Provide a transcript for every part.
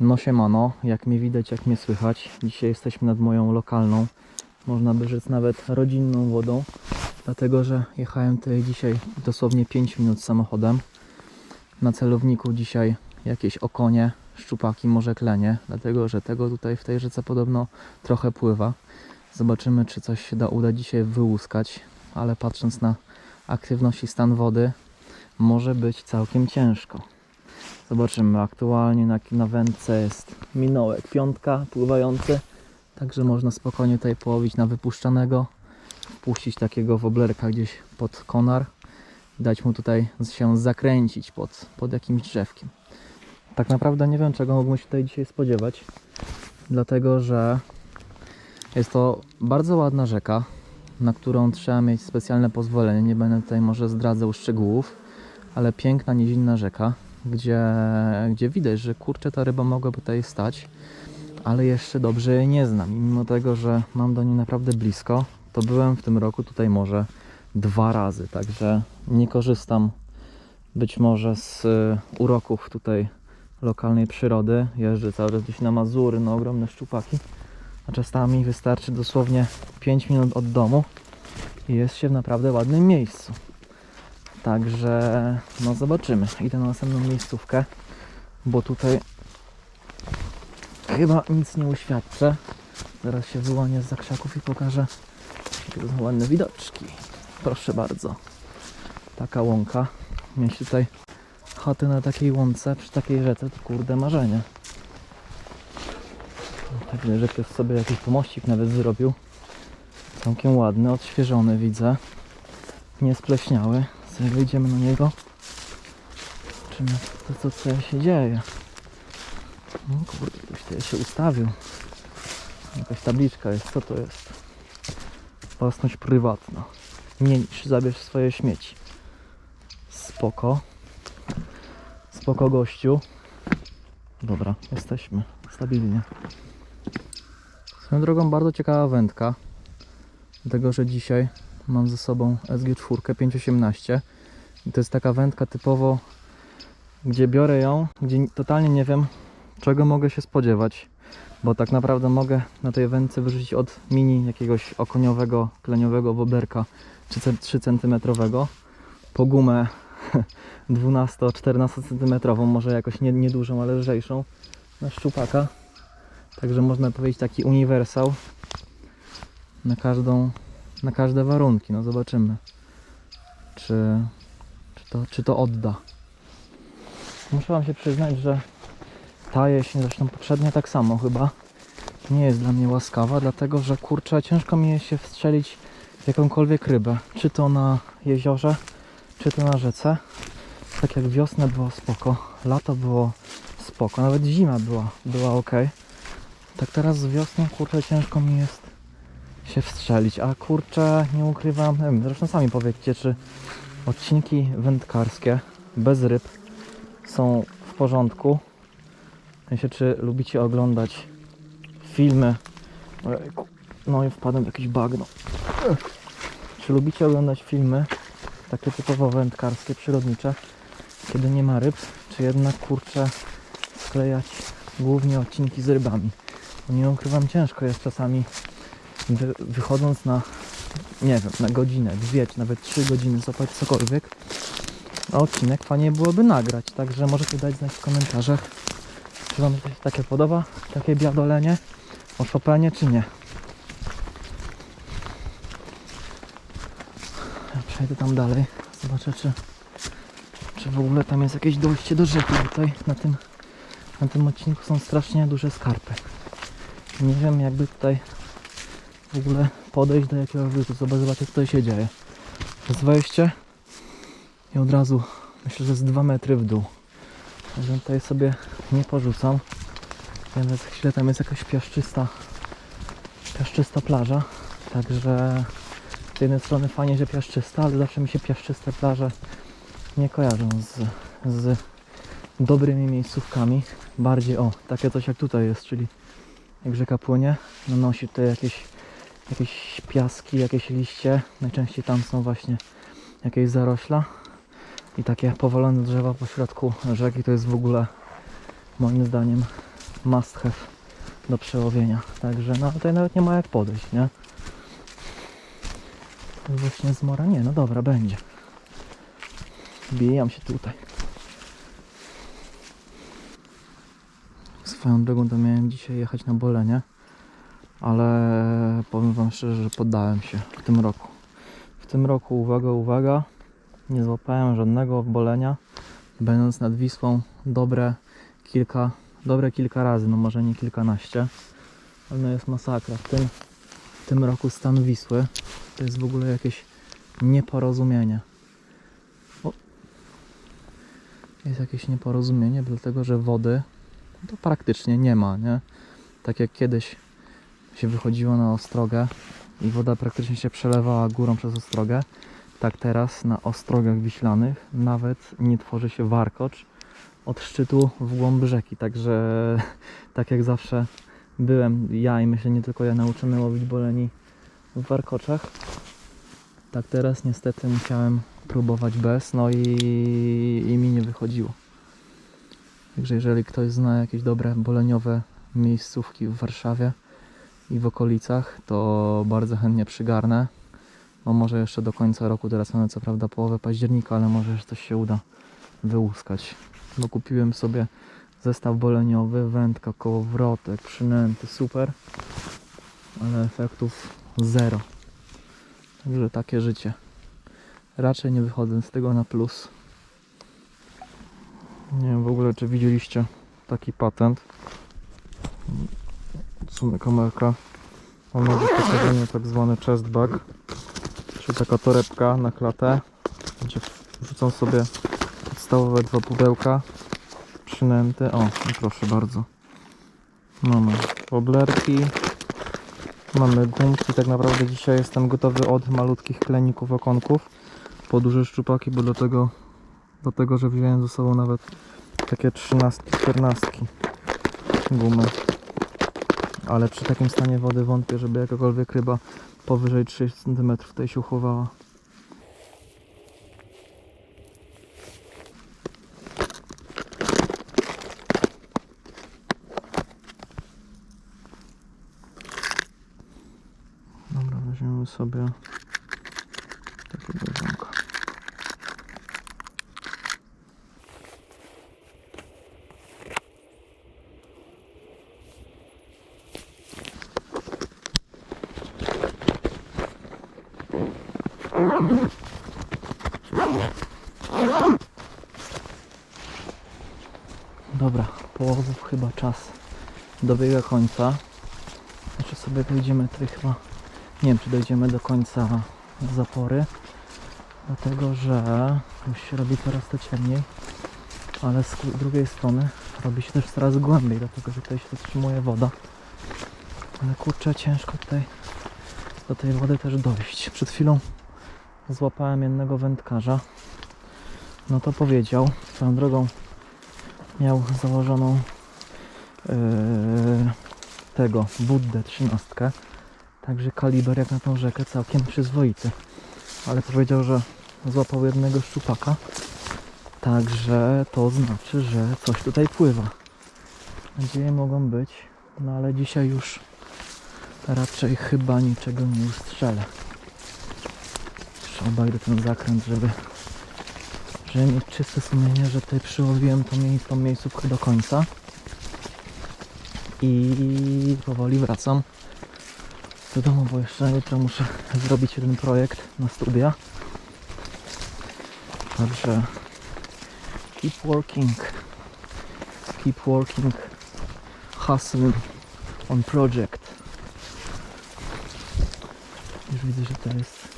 No siemano, jak mnie widać, jak mnie słychać. Dzisiaj jesteśmy nad moją lokalną, można by rzec nawet rodzinną wodą, dlatego że jechałem tutaj dzisiaj dosłownie 5 minut samochodem. Na celowniku dzisiaj jakieś okonie, szczupaki, może klenie, dlatego że tego tutaj w tej rzece podobno trochę pływa. Zobaczymy, czy coś się da uda dzisiaj wyłuskać, ale patrząc na aktywność i stan wody, może być całkiem ciężko. Zobaczymy, aktualnie na, na wędce jest minołek, piątka pływający, także można spokojnie tutaj połowić na wypuszczanego, wpuścić takiego woblerka gdzieś pod konar, dać mu tutaj się zakręcić pod, pod jakimś drzewkiem. Tak naprawdę nie wiem, czego mógłbym się tutaj dzisiaj spodziewać, dlatego że jest to bardzo ładna rzeka, na którą trzeba mieć specjalne pozwolenie. Nie będę tutaj może zdradzał szczegółów, ale piękna, nizinna rzeka, gdzie, gdzie widać, że kurczę ta ryba mogłaby tutaj stać, ale jeszcze dobrze jej nie znam. I mimo tego, że mam do niej naprawdę blisko, to byłem w tym roku tutaj może dwa razy, także nie korzystam być może z y, uroków tutaj lokalnej przyrody. Jeżdżę cały czas gdzieś na Mazury, na ogromne szczupaki, a czasami wystarczy dosłownie 5 minut od domu i jest się w naprawdę ładnym miejscu. Także no zobaczymy. Idę na następną miejscówkę, bo tutaj chyba nic nie uświadczę. Zaraz się wyłonię z krzaków i pokażę jakie to są ładne widoczki. Proszę bardzo. Taka łąka. Mieć tutaj chaty na takiej łące przy takiej rzece to kurde marzenie. Pewnie, że ktoś sobie jakiś pomościk nawet zrobił. Całkiem ładny, odświeżony widzę. Nie spleśniały. Sobie wyjdziemy na niego. Zobaczymy to co tutaj się dzieje. No kurde, ktoś tutaj się ustawił. Jakaś tabliczka jest, co to jest? Własność prywatna. Nie niż, zabierz swoje śmieci. Spoko. Spoko gościu. Dobra, jesteśmy. Stabilnie. Swoją drogą bardzo ciekawa wędka. Dlatego, że dzisiaj mam ze sobą SG4 518 i to jest taka wędka typowo gdzie biorę ją, gdzie totalnie nie wiem czego mogę się spodziewać bo tak naprawdę mogę na tej wędce wyrzucić od mini jakiegoś okoniowego, kleniowego woberka 3 cm po gumę 12-14 cm, może jakoś nie, niedużą, ale lżejszą na szczupaka. Także można powiedzieć taki uniwersał na każdą na każde warunki. No zobaczymy, czy, czy, to, czy to odda. Muszę Wam się przyznać, że ta jesień, zresztą poprzednia tak samo chyba, nie jest dla mnie łaskawa, dlatego że kurczę, ciężko mi się wstrzelić w jakąkolwiek rybę. Czy to na jeziorze, czy to na rzece. Tak jak wiosna było spoko, lato było spoko, nawet zima była, była ok. Tak teraz z wiosną, kurczę, ciężko mi jest się wstrzelić, a kurczę, nie ukrywam, nie wiem, zresztą sami powiedzcie, czy odcinki wędkarskie bez ryb są w porządku. W sensie, czy lubicie oglądać filmy, Ojejku, no i wpadłem w jakieś bagno. Czy lubicie oglądać filmy takie typowo wędkarskie, przyrodnicze, kiedy nie ma ryb, czy jednak kurczę sklejać głównie odcinki z rybami? Bo nie ukrywam, ciężko jest czasami wy, wychodząc na, nie wiem, na godzinę, dwie, czy nawet trzy godziny złapać cokolwiek, a odcinek fajnie byłoby nagrać, także możecie dać znać w komentarzach, czy Wam się takie podoba, takie biadolenie o Chopinie, czy nie. Ja przejdę tam dalej, zobaczę, czy, czy w ogóle tam jest jakieś dojście do rzeki tutaj, na tym, na tym odcinku są strasznie duże skarpy. Nie wiem, jakby tutaj w ogóle podejść do jakiegoś wyżu, zobaczyć co tutaj się dzieje. Jest wejście i od razu myślę, że z 2 metry w dół. Także tutaj sobie nie porzucam. Wiem, że za chwilę tam jest jakaś piaszczysta, piaszczysta plaża. Także z jednej strony fajnie, że piaszczysta, ale zawsze mi się piaszczyste plaże nie kojarzą z, z dobrymi miejscówkami. Bardziej o, takie coś jak tutaj jest, czyli jak rzeka płynie, nanosi tutaj jakieś jakieś piaski, jakieś liście. Najczęściej tam są właśnie jakieś zarośla. I takie powalone drzewa po środku rzeki to jest w ogóle moim zdaniem must have do przełowienia. Także no tutaj nawet nie ma jak podejść, nie? Właśnie zmora? Nie, no dobra, będzie. Bijam się tutaj. Swoją drogą to miałem dzisiaj jechać na bolenie, ale powiem Wam szczerze, że poddałem się w tym roku. W tym roku, uwaga, uwaga, nie złapałem żadnego bolenia, będąc nad Wisłą dobre kilka, dobre kilka razy, no może nie kilkanaście, ale no jest masakra. W tym, w tym roku stan Wisły to jest w ogóle jakieś nieporozumienie. O. Jest jakieś nieporozumienie, dlatego że wody to praktycznie nie ma, nie? Tak jak kiedyś się wychodziło na ostrogę i woda praktycznie się przelewała górą przez ostrogę, tak teraz na ostrogach wiślanych nawet nie tworzy się warkocz od szczytu w głąb rzeki. Także tak jak zawsze byłem ja i myślę nie tylko ja nauczony łowić boleni w warkoczach. Tak teraz niestety musiałem próbować bez, no i, i mi nie wychodziło. Także jeżeli ktoś zna jakieś dobre boleniowe miejscówki w Warszawie i w okolicach, to bardzo chętnie przygarnę. No może jeszcze do końca roku, teraz mamy co prawda połowę października, ale może jeszcze coś się uda wyłuskać. Bo kupiłem sobie zestaw boleniowy, wędka, kołowrotek, przynęty, super, ale efektów zero. Także takie życie. Raczej nie wychodzę z tego na plus. Nie wiem w ogóle czy widzieliście taki patent. Odsunę kamerkę. On ma wyposażenie tak zwany chest bag, czyli taka torebka na klatę, gdzie wrzucam sobie podstawowe dwa pudełka, przynęty. O, i proszę bardzo. Mamy woblerki, mamy gumki. Tak naprawdę dzisiaj jestem gotowy od malutkich kleników okonków po duże szczupaki, bo dlatego, dlatego że wziąłem ze sobą nawet takie 13-14 gumy. Ale przy takim stanie wody wątpię, żeby jakakolwiek ryba powyżej 30 cm tutaj się uchowała. Dobra, weźmiemy sobie takiego zamka. Dobra, połowów chyba czas dobiega końca. Znaczy sobie dojdziemy tutaj chyba, nie wiem czy dojdziemy do końca zapory, dlatego że już się robi coraz to ciemniej, ale z drugiej strony robi się też coraz głębiej, dlatego że tutaj się zatrzymuje woda. Ale kurczę, ciężko tutaj do tej wody też dojść. Przed chwilą złapałem jednego wędkarza. No to powiedział, swoją drogą miał założoną tego Buddę 13. Także kaliber jak na tą rzekę całkiem przyzwoity. Ale powiedział, że złapał jednego szczupaka. Także to znaczy, że coś tutaj pływa. Nadzieje mogą być, no ale dzisiaj już raczej chyba niczego nie ustrzelę. Jeszcze obejdę ten zakręt, żeby, żeby mieć czyste sumienie, że tutaj przyłowiłem tą, mie- tą miejscówkę do końca. I powoli wracam do domu, bo jeszcze jutro muszę zrobić jeden projekt na studia. Także keep working, keep working, hustle on project. Już widzę, że to jest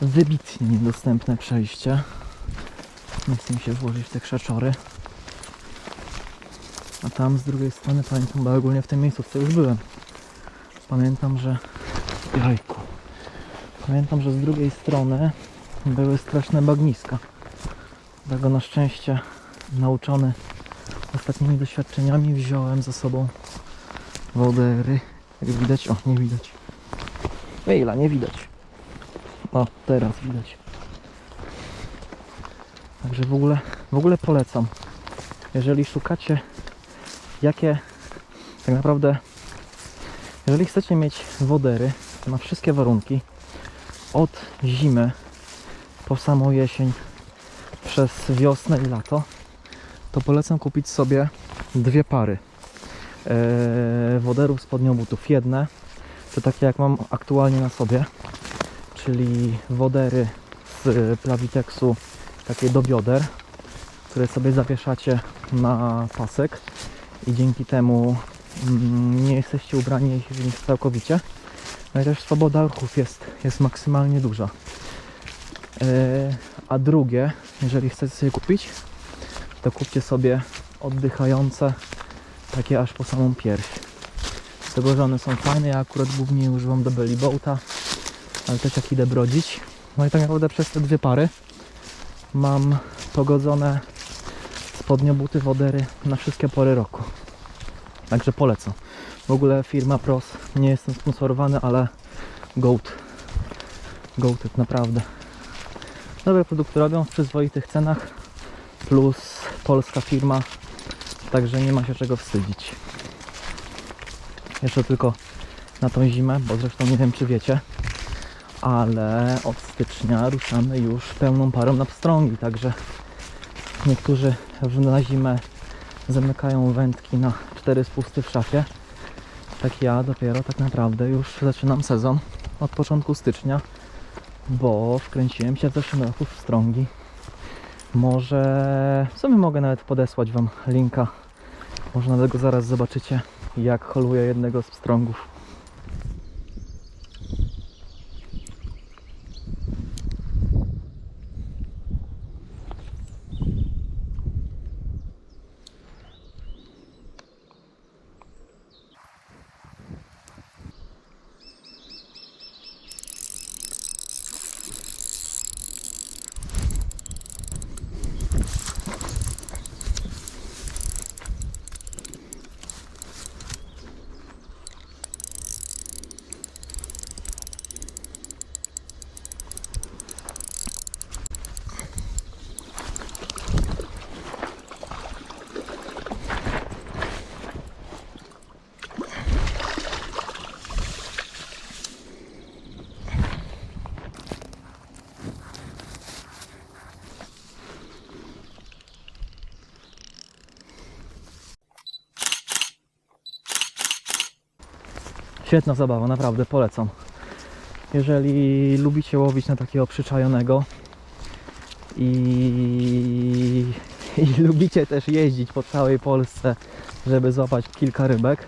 wybitnie niedostępne przejście. Nie chcę mi się włożyć w te krzaczory. A tam z drugiej strony pamiętam, bo ogólnie w tym miejscu, co już byłem. Pamiętam, że. Jajku. Pamiętam, że z drugiej strony były straszne bagniska. Dlatego na szczęście nauczony ostatnimi doświadczeniami wziąłem ze sobą wodery. Jak widać, o nie widać. Ejla, nie widać. O, teraz widać. Także w ogóle, w ogóle polecam. Jeżeli szukacie, jakie Tak naprawdę, jeżeli chcecie mieć wodery na wszystkie warunki, od zimy po samą jesień, przez wiosnę i lato, to polecam kupić sobie dwie pary e, woderów spodniobutów. Jedne to takie jak mam aktualnie na sobie, czyli wodery z Plavitexu takie do bioder, które sobie zawieszacie na pasek i dzięki temu mm, nie jesteście ubrani całkowicie. No i też swoboda ruchów jest, jest maksymalnie duża. E, a drugie, jeżeli chcecie sobie kupić, to kupcie sobie oddychające takie aż po samą pierś. Z tego, że one są fajne, ja akurat głównie używam do belly boata, ale też jak idę brodzić. No i tak naprawdę przez te dwie pary mam pogodzone spodniobuty wodery na wszystkie pory roku. Także polecam. W ogóle firma Pros, nie jestem sponsorowany, ale Goat. Goated naprawdę. Dobre produkty robią w przyzwoitych cenach, plus polska firma, także nie ma się czego wstydzić. Jeszcze tylko na tą zimę, bo zresztą nie wiem czy wiecie, ale od stycznia ruszamy już pełną parą na pstrągi, także niektórzy na zimę zamykają wędki na cztery spusty w szafie. Tak ja dopiero tak naprawdę już zaczynam sezon od początku stycznia, bo wkręciłem się w zeszłym roku w pstrągi. Może w sumie mogę nawet podesłać Wam linka. Może nawet go zaraz zobaczycie, jak holuję jednego z pstrągów. Świetna zabawa, naprawdę polecam. Jeżeli lubicie łowić na takiego przyczajonego i, i lubicie też jeździć po całej Polsce, żeby złapać kilka rybek,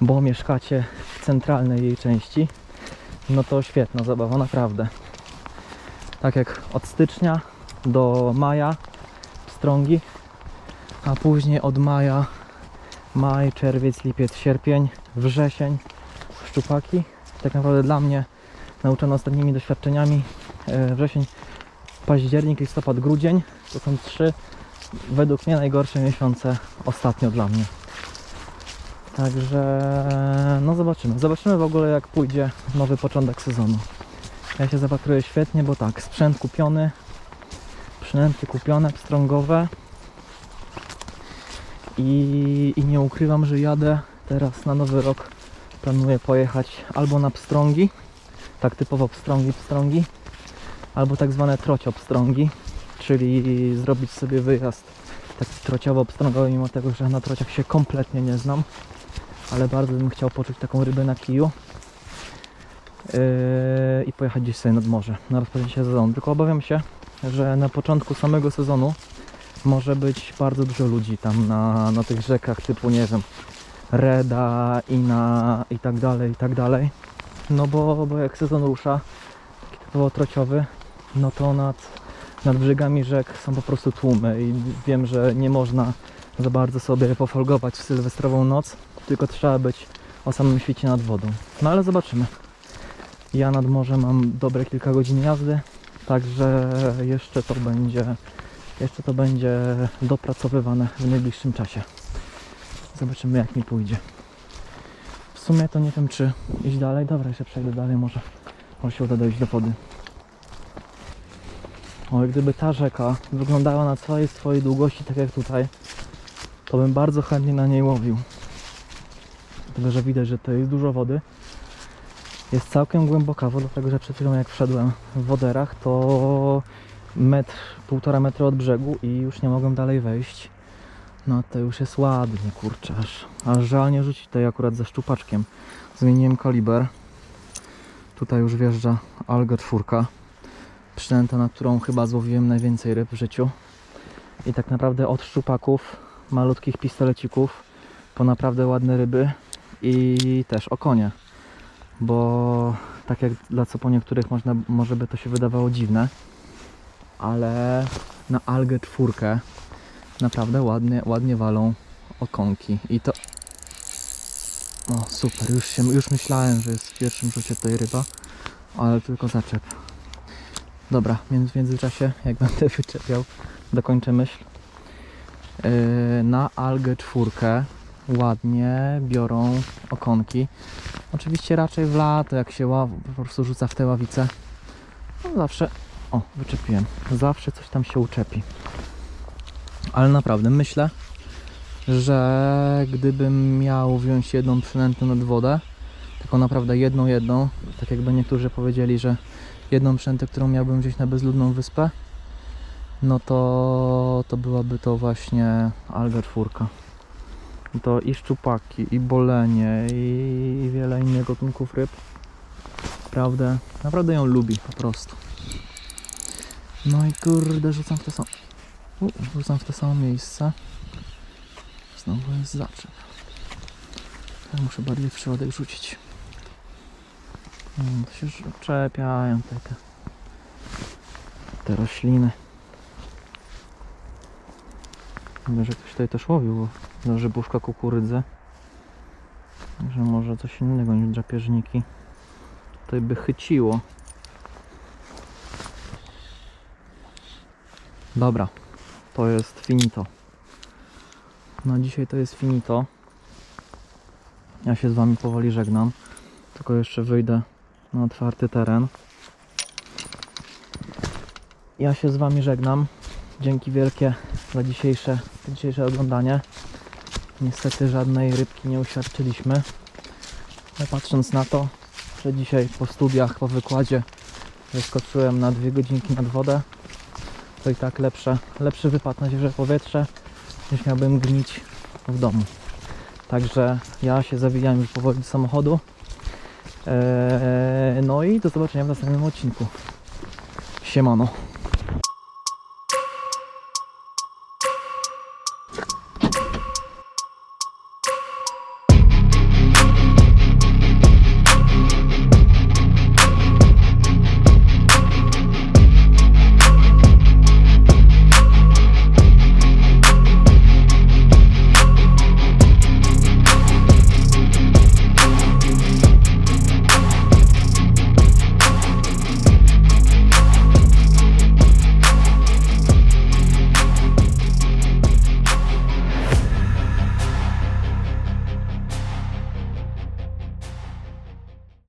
bo mieszkacie w centralnej jej części, no to świetna zabawa, naprawdę. Tak jak od stycznia do maja strągi, a później od maja maj, czerwiec, lipiec, sierpień, wrzesień, szczupaki. Tak naprawdę dla mnie nauczony ostatnimi doświadczeniami e, wrzesień, październik, listopad, grudzień to są trzy według mnie najgorsze miesiące ostatnio dla mnie. Także no zobaczymy. Zobaczymy w ogóle jak pójdzie nowy początek sezonu. Ja się zapatruję świetnie, bo tak, sprzęt kupiony, przynęty kupione, pstrągowe i, i nie ukrywam, że jadę teraz na nowy rok. Planuję pojechać albo na pstrągi, tak typowo pstrągi, pstrągi, albo tak zwane trocio-pstrągi, czyli zrobić sobie wyjazd taki trociowo-pstrągowy, mimo tego, że na trociach się kompletnie nie znam, ale bardzo bym chciał poczuć taką rybę na kiju yy, i pojechać gdzieś sobie nad morze na rozpoczęcie sezonu. Tylko obawiam się, że na początku samego sezonu może być bardzo dużo ludzi tam na, na tych rzekach typu, nie wiem, Reda, Ina i tak dalej, i tak dalej. No bo, bo jak sezon rusza, taki typowo trociowy, no to nad, nad brzegami rzek są po prostu tłumy i wiem, że nie można za bardzo sobie pofolgować w sylwestrową noc, tylko trzeba być o samym świcie nad wodą. No ale zobaczymy. Ja nad morzem mam dobre kilka godzin jazdy, także jeszcze to będzie jeszcze to będzie dopracowywane w najbliższym czasie. Zobaczymy jak mi pójdzie. W sumie to nie wiem czy iść dalej. Dobra, jeszcze przejdę dalej, może, może się uda dojść do wody. O, gdyby ta rzeka wyglądała na całej swojej długości tak jak tutaj, to bym bardzo chętnie na niej łowił. dlatego że widać, że to jest dużo wody. Jest całkiem głęboka woda, dlatego że przed chwilą jak wszedłem w woderach, to metr, półtora metra od brzegu i już nie mogłem dalej wejść. No to już jest ładnie, kurczę, aż, aż żal nie rzucić tutaj akurat ze szczupaczkiem. Zmieniłem kaliber. Tutaj już wjeżdża Alga 4. Przynęta, na którą chyba złowiłem najwięcej ryb w życiu. I tak naprawdę od szczupaków, malutkich pistolecików, po naprawdę ładne ryby i też okonie. Bo tak jak dla co po niektórych można, może by to się wydawało dziwne, ale na algę czwórkę naprawdę ładnie, ładnie walą okonki. I to. O, super, już, się, już myślałem, że jest w pierwszym rzucie tutaj ryba, ale tylko zaczep. Dobra, więc w międzyczasie, jak będę wyczepiał, dokończę myśl. Yy, na algę czwórkę ładnie biorą okonki. Oczywiście raczej w lato, jak się ław, po prostu rzuca w te ławice, no zawsze, o, wyczepiłem, zawsze coś tam się uczepi. Ale naprawdę myślę, że gdybym miał wziąć jedną przynętę nad wodę, taką naprawdę jedną, jedną, tak jakby niektórzy powiedzieli, że jedną przynętę, którą miałbym wziąć na bezludną wyspę, no to, to byłaby to właśnie alga czwórka. To i szczupaki, i bolenie, i, wiele innych gatunków ryb. Naprawdę, naprawdę ją lubi po prostu. No i kurde, rzucam w to samo. U, w to samo miejsce. Znowu jest zaczep. Tak muszę bardziej w środek rzucić. Mm, To się czepiają te, te, te rośliny. Myślę, że ktoś tutaj też łowił, bo leży buszka kukurydzy. Także może coś innego niż drapieżniki. Tutaj by chyciło. Dobra, to jest finito. No dzisiaj to jest finito. Ja się z Wami powoli żegnam. Tylko jeszcze wyjdę na otwarty teren. Ja się z Wami żegnam. Dzięki wielkie za dzisiejsze, dzisiejsze oglądanie. Niestety żadnej rybki nie uświadczyliśmy. Ale patrząc na to, że dzisiaj po studiach, po wykładzie wyskoczyłem na dwie godzinki nad wodę, to i tak lepsze, lepszy wypad na świeże powietrze niż miałbym gnić w domu. Także ja się zawijam już powoli do samochodu. Eee, no i do zobaczenia w następnym odcinku. Siemano.